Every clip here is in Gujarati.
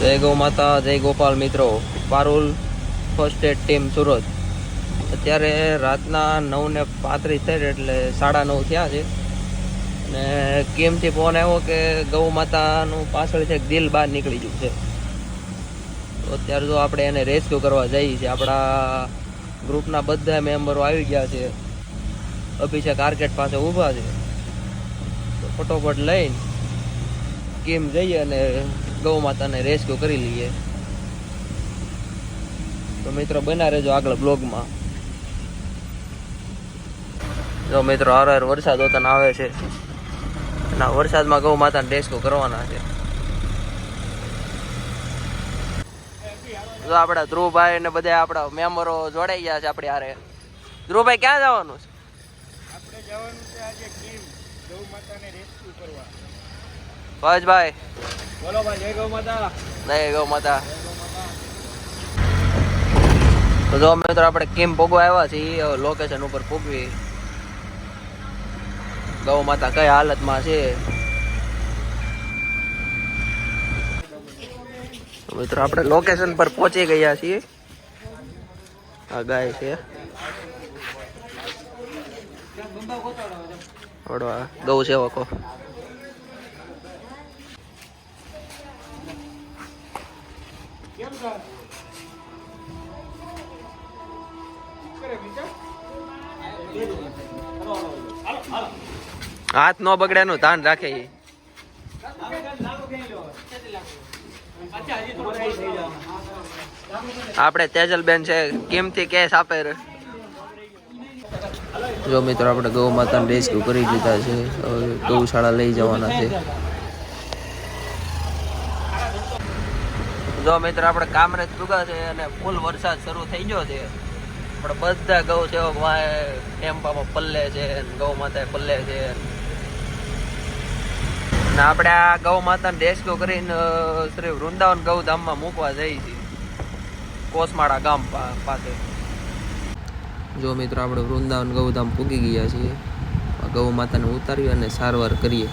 જય ગૌ માતા, જય ગોપાલ મિત્રો. Parul first aid team Surat. અત્યારે રાતના નવ ને પાંત્રીસ થઈ છે એટલે સાડા નવ થયા છે. અને કેમથી ફોન આવ્યો કે ગૌ માતાનું પાછળ એક દિલ બહાર નીકળી ગયું છે. તો અત્યારે જો આપણે એને રેસ્ક્યુ કરવા જઈએ છીએ. આપણા ગ્રુપના બધા મેમ્બરો આવી ગયા છે. અભિષેક આર્કેટ પાસે ઊભા છે. તો ફટોફટ લઈને કેમ જઈએ અને ગૌ માતાને રેસ્ક્યુ કરી લઈએ. તો મિત્રો બના રહેજો આગળ બ્લોગમાં જો મિત્રો હર હર વરસાદ હોતા આવે છે. ના વરસાદમાં ગૌ માતાને રેસ્ક્યુ કરવાના છે. જો આપણા ધ્રુવભાઈ ને બધા આપણા મેમ્બરો જોડાઈ ગયા છે આપણી હારે. ધ્રુવભાઈ ક્યાં જવાનું છે? આપણે જવાનું છે આજે ગીર ગૌ માતાને રેસ્ક્યુ કરવા. ભાઈ બોલો ભાઈ, જય ગૌ માતા. જય ગૌ માતા. તો જો મિત્રો, આપણે કેમ પોગવા આવ્યા છીએ લોકેશન ઉપર પોગવી. ગૌ માતા કઈ હાલતમાં છે? મિત્રો, આપણે લોકેશન પર પહોંચી ગયા છીએ. આ ગાય છે. ગૌ સેવકો. કેમ સર હાથ નો બગડે નું ધ્યાન રાખે ઈ. આપણે તેજલબેન છે કેમથી કેસ આપે જો મિત્રો, આપણે ગૌ માતાને રેસ્ક્યુ કરી દીધા છે. હવે ગૌશાળા લઈ જવાના છે. જો મિત્ર આપણે કામરેજ ચૂકા છે અને ફૂલ વરસાદ શરૂ થઈ ગયો છે. પણ બધા ગૌ સેવક ટેમ્પામાં પલ્લે છે ગૌ માતા પલ્લે છે. ને આપણે આ ગૌ માતાને રેસ્ક્યુ કરીને શ્રી વૃંદાવન ગૌધામમાં મૂકવા જઈએ છીએ. કોસમાળા ગામ પાસે. જો મિત્રો આપણે વૃંદાવન ગૌધામ પૂગી ગયા છીએ. ગૌ માતાને ઉતારી અને સારવાર કરીએ.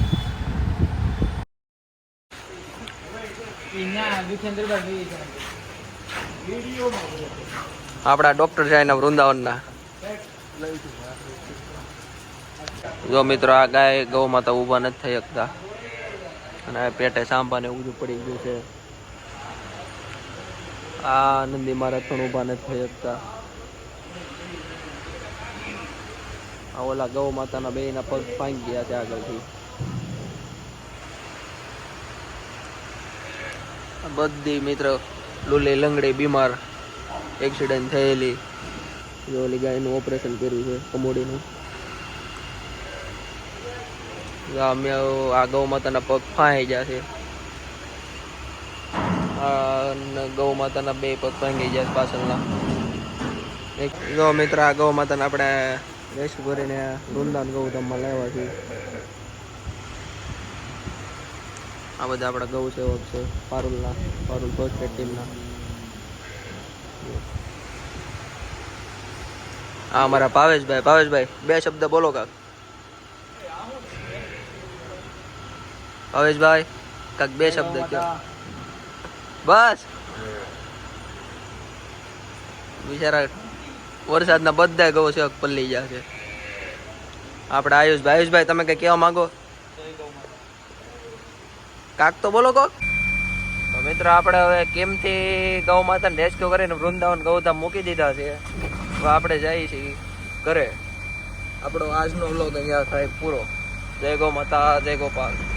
આપણા ડોક્ટર છે એના વૃંદાવનના. જો મિત્રો આ ગાય ગૌ માતા ઊભા નથી થઈ શકતા. અને આ પેટે સાંભા ને ઊંધું પડી ગયું છે. આ નંદી મહારાજ પણ ઊભા નથી થઈ શકતા. આ ઓલા ગૌ માતાના બેયના પગ ભાંગી ગયા છે આગળથી. બધી મિત્ર લુલી લંગડી બીમાર એક્સિડન્ટ થયેલી. જો ઓલી ગાયનું ઓપરેશન કર્યું છે, કમોડીનું. અમે આ ગૌ માતાના પગ ફાંઈ જશે ગૌ માતાના બે પગ ફાંગી છે પાછળના. એક જો મિત્ર આ ગૌ માતાને આપણે રેસ્ટ કરીને વૃંદાવન ગૌધામમાં લાવ્યા છીએ. આ બધા આપણા ગૌ સેવક છે પારુલના પારુલ ફર્સ્ટ ટીમના. આ અમારા ભાવેશભાઈ ભાવેશભાઈ બે શબ્દ બોલો કાક. ભાવેશભાઈ કાક બે શબ્દ કયો. બસ. બિચારા વરસાદના બધા ગૌ સેવક પલ્લી ગયા છે. આપણે આયુષભાઈ આયુષભાઈ તમે કઈ કહેવા માંગો? કાક તો બોલો કોક. તો મિત્રો આપણે હવે કેમથી ગૌ માતાને રેસ્ક્યુ કરીને વૃંદાવન ગૌધામ મૂકી દીધા છે? હવે આપણે જઈએ છીએ ઘરે. આપણો આજનો વ્લોગ અહીંયા થાય પૂરો. જય ગૌ માતા, જય ગોપાલ.